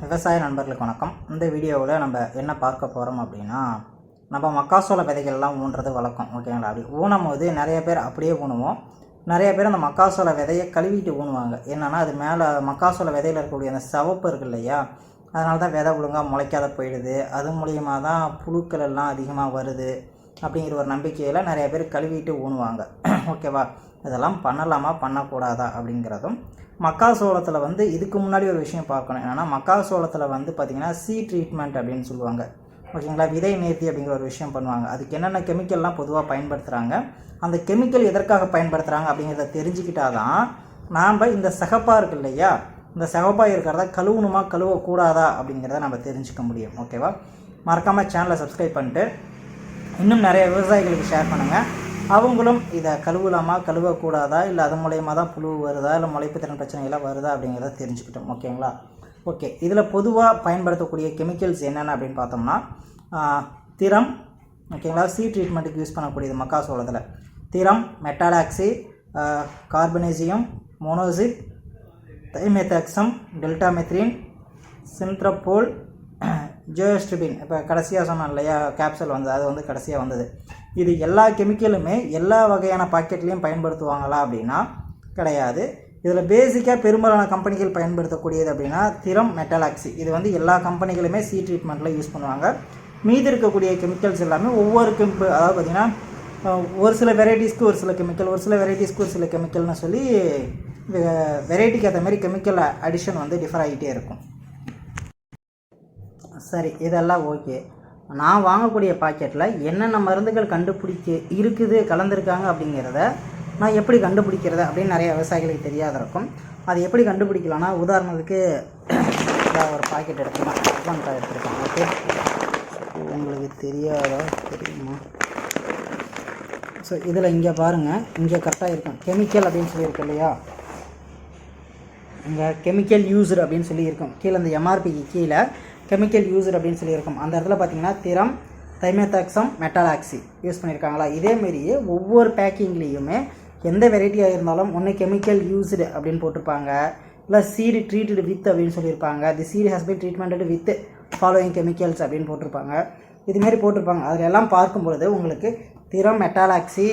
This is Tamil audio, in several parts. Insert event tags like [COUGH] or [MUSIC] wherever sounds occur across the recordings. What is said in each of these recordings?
விவசாய நண்பர்களுக்கு வணக்கம். இந்த வீடியோவில் நம்ம என்ன பார்க்க போகிறோம் அப்படின்னா நம்ம மக்காசோள விதைகள்லாம் ஊன்றது வழக்கம் ஓகேங்களா? அப்படி ஊனும் போது நிறைய பேர் அப்படியே ஊனுவோம். நிறைய பேர் அந்த மக்காசோள விதையை கழுவிட்டு ஊனுவாங்க. என்னென்னா அது மேலே மக்காசோள விதையில் இருக்கக்கூடிய அந்த சிவப்பு இருக்கு இல்லையா? அதனால தான் விதை ஒழுங்காக முளைக்காத போயிடுது. அது மூலியமாக தான் புழுக்கள் எல்லாம் அதிகமாக வருது அப்படிங்கிற ஒரு நம்பிக்கையில் நிறைய பேர் கழுவிட்டு ஊனுவாங்க. [CLEARS THROAT] ஓகேவா? இதெல்லாம் பண்ணலாமா? பண்ணக்கூடாதா? அப்படிங்கிறதும் மக்காசோளத்தில் வந்து இதுக்கு முன்னாடி ஒரு விஷயம் பார்க்கணும். என்னென்னா மக்காசோளத்தில் வந்து பார்த்திங்கன்னா சி ட்ரீட்மெண்ட் அப்படின்னு சொல்லுவாங்க. ஓகேங்களா? விதை நேர்த்தி அப்படிங்கிற ஒரு விஷயம் பண்ணுவாங்க. அதுக்கு என்னென்ன கெமிக்கல்லாம் பொதுவாக பயன்படுத்துகிறாங்க அந்த கெமிக்கல் எதற்காக பயன்படுத்துகிறாங்க அப்படிங்கிறத தெரிஞ்சுக்கிட்டாதான் நாம் இந்த சகப்பாக இருக்கு இல்லையா? இந்த சகப்பாக இருக்கிறத கழுவணுமா கழுவக்கூடாதா அப்படிங்கிறத நம்ம தெரிஞ்சுக்க முடியும். ஓகேவா? மறக்காமல் சேனலை சப்ஸ்கிரைப் பண்ணிட்டு இன்னும் நிறைய விவசாயிகளுக்கு ஷேர் பண்ணுங்கள் அவங்களும் இதை கழுவலாமா கழுவக்கூடாதா இல்லை அது மூலயமா தான் புழு வருதா இல்லை முளைப்பு திறன் பிரச்சனைகள்லாம் வருதா அப்படிங்கிறத தெரிஞ்சுக்கிட்டோம் ஓகேங்களா? ஓகே இதில் பொதுவாக பயன்படுத்தக்கூடிய கெமிக்கல்ஸ் என்னென்ன அப்படின்னு பார்த்தோம்னா திறம் ஓகேங்களா? சி ட்ரீட்மெண்ட்டுக்கு யூஸ் பண்ணக்கூடியது மக்காசோளத்தில் திறம் மெட்டாலாக்சி கார்பனேசியம் மோனோசிப் தைமெத்தாக்சம் டெல்டாமெத்ரின் சின்ட்ரப்போல் ஜோஸ்ட்ரிபின் இப்போ கடைசியாக சொன்னேன் இல்லையா கேப்சல் வந்தது அது வந்து கடைசியாக வந்தது. இது எல்லா கெமிக்கலுமே எல்லா வகையான பாக்கெட்லேயும் பயன்படுத்துவாங்களா அப்படின்னா கிடையாது. இதில் பேசிக்காக பெரும்பாலான கம்பெனிகள் பயன்படுத்தக்கூடியது அப்படின்னா திரம் மெட்டலாக்சி. இது வந்து எல்லா கம்பெனிகளுமே சி ட்ரீட்மெண்ட்டில் யூஸ் பண்ணுவாங்க. மீதி இருக்கக்கூடிய கெமிக்கல்ஸ் எல்லாமே ஒவ்வொரு கெம்பு அதாவது பார்த்திங்கன்னா ஒரு சில வெரைட்டிஸ்க்கு ஒரு சில கெமிக்கல் ஒரு சில வெரைட்டிஸ்க்கு ஒரு சில கெமிக்கல்னு சொல்லி வெரைட்டிக்கு ஏற்ற மாதிரி கெமிக்கல் அடிஷன் வந்து டிஃபர் ஆகிட்டே இருக்கும். சரி இதெல்லாம் ஓகே நான் வாங்கக்கூடிய பாக்கெட்டில் என்னென்ன மருந்துகள் கண்டுபிடிக்க இருக்குது கலந்துருக்காங்க அப்படிங்கிறத நான் எப்படி கண்டுபிடிக்கிறது அப்படின்னு நிறைய விவசாயிகளுக்கு தெரியாத இருக்கும். அது எப்படி கண்டுபிடிக்கலாம்னா உதாரணத்துக்கு ஒரு பாக்கெட் எடுத்துக்கலாம் அட்வான்ஸாக ஓகே. உங்களுக்கு தெரியாதா? தெரியுமா? ஸோ இதில் இங்கே பாருங்கள் இங்கே கரெக்டாக இருக்கும். கெமிக்கல் அப்படின்னு சொல்லியிருக்கு இல்லையா? இங்கே கெமிக்கல் யூஸ்டு அப்படின்னு சொல்லியிருக்கோம். கீழே இந்த எம்ஆர்பிக்கு கீழே கெமிக்கல் யூஸ்டு அப்படின்னு சொல்லியிருக்கோம். அந்த இடத்துல பார்த்தீங்கன்னா திரம் தைமேத்தாக்சம் மெட்டாலாக்சி யூஸ் பண்ணியிருக்காங்களா? இதேமாரியே ஒவ்வொரு பேக்கிங்லேயுமே எந்த வெரைட்டியாக இருந்தாலும் ஒன்று கெமிக்கல் யூஸ்டு அப்படின்னு போட்டிருப்பாங்க. இல்லை சீடு ட்ரீட்டடு வித் அப்படின்னு சொல்லியிருப்பாங்க. The seed has been treatmented with following chemicals அப்படின்னு போட்டிருப்பாங்க. இதுமாரி போட்டிருப்பாங்க. அதில் எல்லாம் பார்க்கும்பொழுது உங்களுக்கு திரம் மெட்டாலாக்சி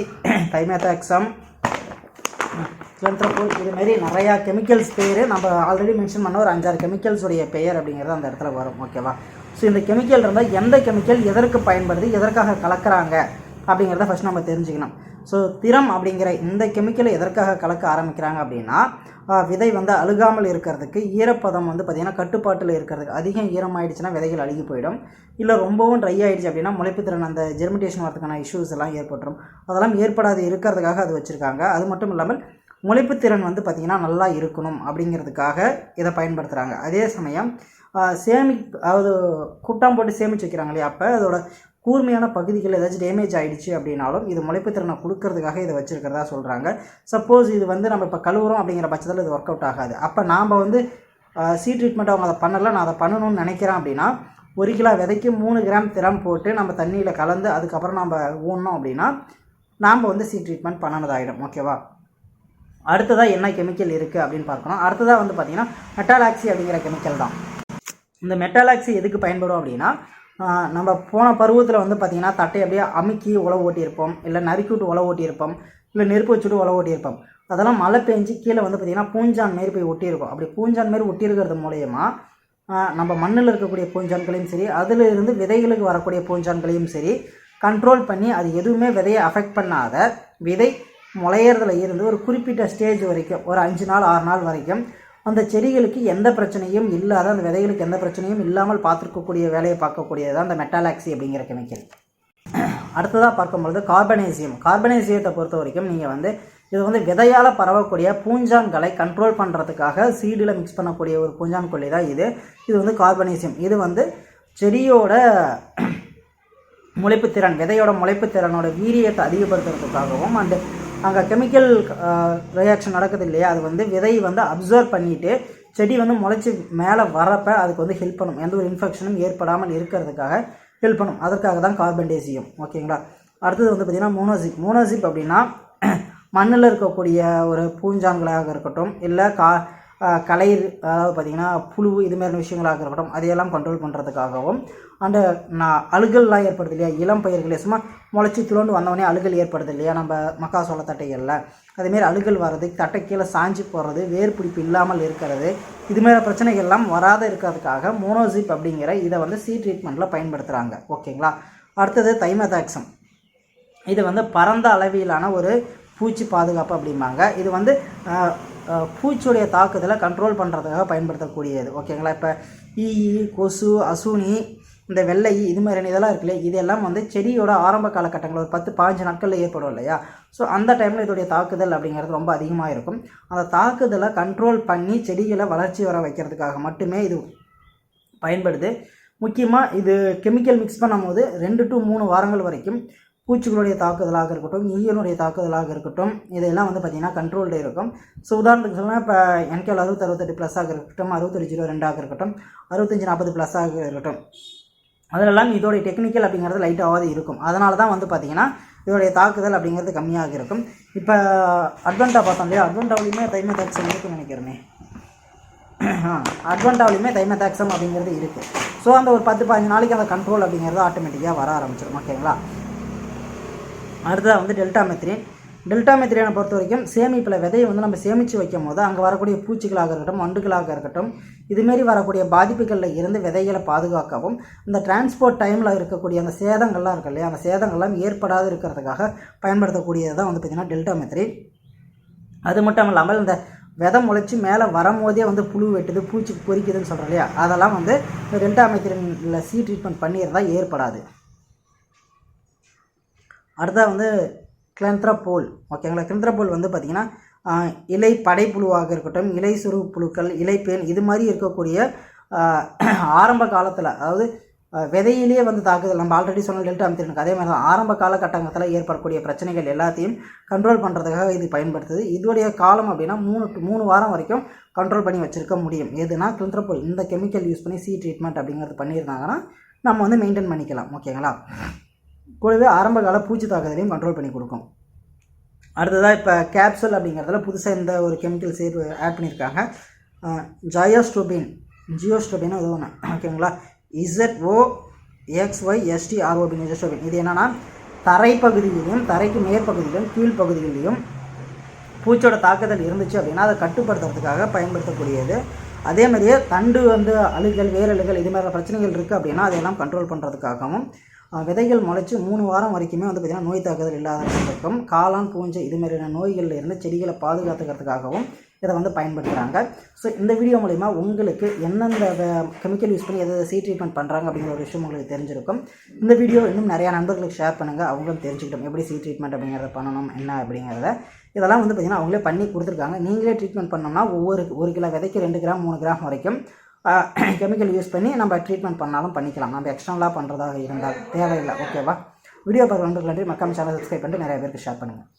தைமேத்தாக்சம் கிளன்ட்ரபோல் இது மாதிரி நிறையா கெமிக்கல்ஸ் பேர். நம்ம ஆல்ரெடி மென்ஷன் பண்ண ஒரு அஞ்சாறு கெமிக்கல்ஸுடைய பெயர் அப்படிங்கிறது அந்த இடத்துல வரும் ஓகேவா ஸோ இந்த கெமிக்கல் இருந்தால் எந்த கெமிக்கல் எதற்கு பயன்படுது எதற்காக கலக்கிறாங்க அப்படிங்கிறத ஃபஸ்ட் நம்ம தெரிஞ்சுக்கணும். ஸோ திறம் அப்படிங்கிற இந்த கெமிக்கலை எதற்காக கலக்க ஆரம்பிக்கிறாங்க அப்படின்னா விதை வந்து அழுகாமல் இருக்கிறதுக்கு ஈரப்பதம் வந்து பார்த்திங்கன்னா கட்டுப்பாட்டில் இருக்கிறதுக்கு அதிகம் ஈரமாயிடுச்சுன்னா விதைகள் அழுகி போயிடும். இல்லை ரொம்பவும் ட்ரை ஆகிடுச்சு அப்படின்னா முளைப்புத்திறன் அந்த ஜெர்மிடேஷன் வரதுக்கான இஷ்யூஸ் எல்லாம் ஏற்பட்டுரும். அதெல்லாம் ஏற்படாது இருக்கிறதுக்காக அது வச்சுருக்காங்க. அது மட்டும் இல்லாமல் முளைப்புத்திறன் வந்து பார்த்திங்கன்னா நல்லா இருக்கணும் அப்படிங்கிறதுக்காக இதை பயன்படுத்துகிறாங்க அதே சமயம் சேமி அதாவது குட்டாம் போட்டு சேமித்து வைக்கிறாங்க இல்லையா? அப்போ அதோட கூர்மையான பகுதிகள் ஏதாச்சும் டேமேஜ் ஆகிடுச்சு அப்படின்னாலும் இது முளைப்புத்திறனை கொடுக்கறதுக்காக இதை வச்சுருக்கிறதா சொல்கிறாங்க சப்போஸ் இது வந்து நம்ம இப்போ கழுவுறோம் அப்படிங்கிற பட்சத்தில் இது ஒர்க் அவுட் ஆகாது. அப்போ நாம் வந்து சி ட்ரீட்மெண்ட் அவங்க அதை பண்ணலை நான் அதை பண்ணணும்னு நினைக்கிறேன் அப்படின்னா ஒரு கிலோ விதைக்கு மூணு கிராம் திறம் போட்டு நம்ம தண்ணியில் கலந்து அதுக்கப்புறம் நம்ம ஊனோம் அப்படின்னா நாம் வந்து சி ட்ரீட்மெண்ட் பண்ணனதாகிடும் ஓகேவா அடுத்ததாக என்ன கெமிக்கல் இருக்குது அப்படின்னு பார்க்கணும். அடுத்ததாக வந்து பார்த்திங்கன்னா மெட்டாலாக்சி அப்படிங்கிற கெமிக்கல் தான். இந்த மெட்டாலாக்சி எதுக்கு பயன்படும் அப்படின்னா நம்ம போன பருவத்தில் வந்து பார்த்திங்கன்னா தட்டை அப்படியே அமுக்கி உழவு ஓட்டியிருப்போம். இல்லை நறுக்கி விட்டு உழவு ஓட்டியிருப்போம். இல்லை நெருப்பு வச்சுட்டு உழவு ஓட்டியிருப்போம். அதெல்லாம் மழை பெஞ்சு கீழே வந்து பார்த்திங்கன்னா பூஞ்சான் மாரி போய் ஒட்டியிருக்கும். அப்படி பூஞ்சான் மாரி ஒட்டியிருக்கிறது மூலயமா நம்ம மண்ணில் இருக்கக்கூடிய பூஞ்சான்களையும் சரி அதில் இருந்து விதைகளுக்கு வரக்கூடிய பூஞ்சான்களையும் சரி கண்ட்ரோல் பண்ணி அது எதுவுமே விதையை அஃபெக்ட் பண்ணாத விதை முளையிறதுல இருந்து ஒரு குறிப்பிட்ட ஸ்டேஜ் வரைக்கும் ஒரு அஞ்சு நாள் ஆறு நாள் வரைக்கும் அந்த செடிகளுக்கு எந்த பிரச்சனையும் இல்லாத அந்த விதைகளுக்கு எந்த பிரச்சனையும் இல்லாமல் பார்த்துருக்கக்கூடிய வேலையை பார்க்கக்கூடியது தான் அந்த மெட்டாலாக்சி அப்படிங்கிற கெமிக்கல் அடுத்ததாக பார்க்கும்பொழுது கார்பனேசியம். கார்பனேசியத்தை பொறுத்த வரைக்கும் நீங்கள் வந்து இது வந்து விதையால் பரவக்கூடிய பூஞ்சான்களை கண்ட்ரோல் பண்ணுறதுக்காக சீடில் மிக்ஸ் பண்ணக்கூடிய ஒரு பூஞ்சான் கொல்லி தான் இது. இது வந்து கார்பனேசியம். இது வந்து செடியோட முளைப்புத்திறன் விதையோட முளைப்புத்திறனோட வீரியத்தை அதிகப்படுத்துறதுக்காகவும் அந்த அங்கே கெமிக்கல் ரியாக்ஷன் நடக்குது இல்லையா அது வந்து விதை வந்து அப்சர்வ் பண்ணிவிட்டு செடி வந்து முளைச்சி மேலே வரப்ப அதுக்கு வந்து ஹெல்ப் பண்ணும். எந்த ஒரு இன்ஃபெக்ஷனும் ஏற்படாமல் இருக்கிறதுக்காக ஹெல்ப் பண்ணும். அதற்காக தான் கார்பன் டேசியம் ஓகேங்களா அடுத்தது வந்து பார்த்திங்கன்னா மோனோசிப் மோனோசிப் அப்படின்னா மண்ணில் இருக்கக்கூடிய ஒரு பூஞ்சான்களாக இருக்கட்டும் இல்லை கா கலை களை அதாவது பார்த்திங்கன்னா புழு இது மாதிரி விஷயங்களாக இருக்கட்டும் அதையெல்லாம் கண்ட்ரோல் பண்ணுறதுக்காகவும் அந்த நான் அழுகல்லாம் ஏற்படுது இல்லையா? இளம் பயிர்களே சும்மா முளைச்சி துளோண்டு வந்தவொடனே அழுகல் ஏற்படுது இல்லையா? நம்ம மக்காசோள தட்டைகளில். அதேமாரி அழுகல் வர்றது தட்டை கீழே சாஞ்சி போடுறது வேர் பிடிப்பு இல்லாமல் இருக்கிறது இதுமாரி பிரச்சனைகள்லாம் வராத இருக்கிறதுக்காக மோனோசிப் அப்படிங்கிற இதை வந்து சி ட்ரீட்மெண்ட்டில் பயன்படுத்துகிறாங்க ஓகேங்களா? அடுத்தது தைமதாக்சம் இது வந்து பரந்த அளவிலான ஒரு பூச்சி பாதுகாப்பு அப்படிம்பாங்க. இது வந்து பூச்சியுடைய தாக்குதலை கண்ட்ரோல் பண்ணுறதுக்காக பயன்படுத்தக்கூடியது. ஓகேங்களா இப்போ ஈ கொசு அசுனி இந்த வெள்ளை இது மாதிரி இதெல்லாம் இருக்குல்ல? இதெல்லாம் வந்து செடியோட ஆரம்ப காலகட்டங்களில் ஒரு பத்து பாஞ்சு நாட்களில் ஏற்படும் இல்லையா? ஸோ அந்த டைமில் இதோடைய தாக்குதல் அப்படிங்கிறது ரொம்ப அதிகமாக இருக்கும். அந்த தாக்குதலை கண்ட்ரோல் பண்ணி செடிகளை வளர்ச்சி வர வைக்கிறதுக்காக மட்டுமே இது பயன்படுது. முக்கியமாக இது கெமிக்கல் மிக்ஸ் பண்ணும்போது ரெண்டு டு மூணு வாரங்கள் வரைக்கும் பூச்சிகளுடைய தாக்குதலாக இருக்கட்டும் ஈயனுடைய தாக்குதலாக இருக்கட்டும் இதெல்லாம் வந்து பார்த்திங்கன்னா கண்ட்ரோல்டு இருக்கும். ஸோ உதாரணத்துக்கு சொன்னால் இப்போ என்கேல் அறுபத்தி அறுபத்தெட்டு ப்ளஸ்ஸாக இருக்கட்டும் அறுபத்தொரு ஜீரோ ரெண்டாக இருக்கட்டும் அறுபத்தஞ்சி நாற்பது ப்ளஸ்ஸாக இருக்கட்டும். அதிலெல்லாம் இதோடைய டெக்னிக்கல் அப்படிங்கிறது லைட்டாவது இருக்கும். அதனால தான் வந்து பார்த்திங்கன்னா இதோடைய தாக்குதல் அப்படிங்கிறது கம்மியாக இருக்கும். இப்போ அட்வான்டா பார்த்தோம் இல்லையா? அட்வெண்ட்டாவிலையுமே தைமதாக்சம் இருக்குன்னு நினைக்கிறேனே. அட்வான்டாவிலையுமே தைமதாக்சம் அப்படிங்கிறது இருக்குது ஸோ அந்த ஒரு பத்து பதினஞ்சு நாளைக்கு அந்த கண்ட்ரோல் அப்படிங்கிறது ஆட்டோமேட்டிக்காக வர ஆரம்பிச்சிடும் ஓகேங்களா அடுத்ததாக வந்து டெல்டா மெத்ரின் டெல்டா மெத்ரினை பொறுத்த வரைக்கும் சேமிப்பில் விதையை வந்து நம்ம சேமித்து வைக்கும் போது அங்கே வரக்கூடிய பூச்சிகளாக இருக்கட்டும் வண்டுகளாக இருக்கட்டும் இதுமாரி வரக்கூடிய பாதிப்புகளில் இருந்து விதைகளை பாதுகாக்கவும் இந்த டிரான்ஸ்போர்ட் டைமில் இருக்கக்கூடிய அந்த சேதங்கள்லாம் இருக்கு இல்லையா அந்த சேதங்கள்லாம் ஏற்படாது இருக்கிறதுக்காக பயன்படுத்தக்கூடியது தான் வந்து பார்த்திங்கன்னா டெல்டா மெத்திரி அது மட்டும் இல்லாமல் இந்த விதை முளைச்சி மேலே வரும்போதே வந்து புழு வெட்டுது பூச்சி பொறிக்குதுன்னு சொல்கிறோம் இல்லையா அதெல்லாம் வந்து இந்த டெல்டா மெத்திரியனில் சி ட்ரீட்மெண்ட் பண்ணியிருந்தால் ஏற்படாது. அடுத்தது வந்து கிளந்த்ரபோல் ஓகேங்களா கிளந்த்ரபோல் வந்து பார்த்திங்கன்னா இலை படைப்புழுவாக இருக்கட்டும் இலை சுரு புழுக்கள் இலைப்பேன் இது மாதிரி இருக்கக்கூடிய ஆரம்ப காலத்தில் அதாவது விதையிலேயே வந்து தாக்குதல் நம்ம ஆல்ரெடி சொன்ன டெல்டா அமைத்திருக்கு அதே மாதிரி தான் ஆரம்ப காலகட்டங்கத்தில் ஏற்படக்கூடிய பிரச்சனைகள் எல்லாத்தையும் கண்ட்ரோல் பண்ணுறதுக்காக இது பயன்படுத்துது. இதோடைய காலம் அப்படின்னா மூணு மூணு வாரம் வரைக்கும் கண்ட்ரோல் பண்ணி வச்சுருக்க முடியும். எதுனா கிளந்த்ரபோல் இந்த கெமிக்கல் யூஸ் பண்ணி சி ட்ரீட்மெண்ட் அப்படிங்கிறது பண்ணியிருந்தாங்கன்னா நம்ம வந்து மெயின்டைன் பண்ணிக்கலாம். ஓகேங்களா கூடவே ஆரம்பகால பூச்சி தாக்குதலையும் கண்ட்ரோல் பண்ணி கொடுக்கும். அடுத்ததாக இப்போ கேப்சூல் அப்படிங்கிறதுல புதுசாக இந்த ஒரு கெமிக்கல் சேர்வு ஆட் பண்ணியிருக்காங்க ஜயோஸ்டோபின் ஜியோஸ்டோபின் ஏதோ ஒன்று ஓகேங்களா இசட்ஓ எக்ஸ்ஒய் எஸ்டி ஆர்ஓபின் ஜியோஸ்டோபின் இது என்னென்னா தரைப்பகுதியிலையும் தரைக்கு மேற்பகுதியிலும் கீழ்ப்பகுதிகளிலையும் பூச்சோட தாக்குதல் இருந்துச்சு அப்படின்னா அதை கட்டுப்படுத்துறதுக்காக பயன்படுத்தக்கூடியது. அதே மாதிரியே தண்டு வந்து அழுகல் வேரழுகல் இது மாதிரி பிரச்சனைகள் இருக்குது அப்படின்னா அதையெல்லாம் கண்ட்ரோல் பண்ணுறதுக்காகவும் விதைகள் முளைச்சி மூணு வாரம் வரைக்குமே வந்து பார்த்திங்கன்னா நோய் தாக்குதல் இல்லாத இருக்கும் காளான் பூஞ்சை இது மாதிரியான நோய்களில் இருந்து செடிகளை பாதுகாத்துக்கிறதுக்காகவும் இதை வந்து பயன்படுத்துகிறாங்க ஸோ இந்த வீடியோ மூலிமா உங்களுக்கு எந்தெந்த கெமிக்கல் யூஸ் பண்ணி எதை சி ட்ரீட்மெண்ட் பண்ணுறாங்க அப்படிங்கிற ஒரு விஷயம் உங்களுக்கு தெரிஞ்சிருக்கும். இந்த வீடியோ இன்னும் நிறையா நண்பர்களுக்கு ஷேர் பண்ணுங்கள் அவங்களும் தெரிஞ்சுக்கிட்டோம் எப்படி சி ட்ரீட்மெண்ட் அப்படிங்கிறத பண்ணணும் என்ன அப்படிங்கிறத. இதெல்லாம் வந்து பார்த்திங்கன்னா அவங்களே பண்ணி கொடுத்துருக்காங்க. நீங்களே ட்ரீட்மெண்ட் பண்ணோம்னா ஒவ்வொரு ஒரு கிலோ விதைக்கு ரெண்டு கிராம் மூணு கிராம் வரைக்கும் கெமிக்கல் யூஸ் பண்ணி நம்ம ட்ரீட்மெண்ட் பண்ணாலும் பண்ணிக்கலாம். நம்ம எக்ஸ்டர்னலாக பண்ணுறதாக இருந்தால் தேவையில்லை. ஓகேவா வீடியோ பார்க்குற நன்றி. மக்காம சேனல் சப்ஸ்கிரைப் பண்ணிட்டு நிறைய பேருக்கு ஷேர் பண்ணுங்கள்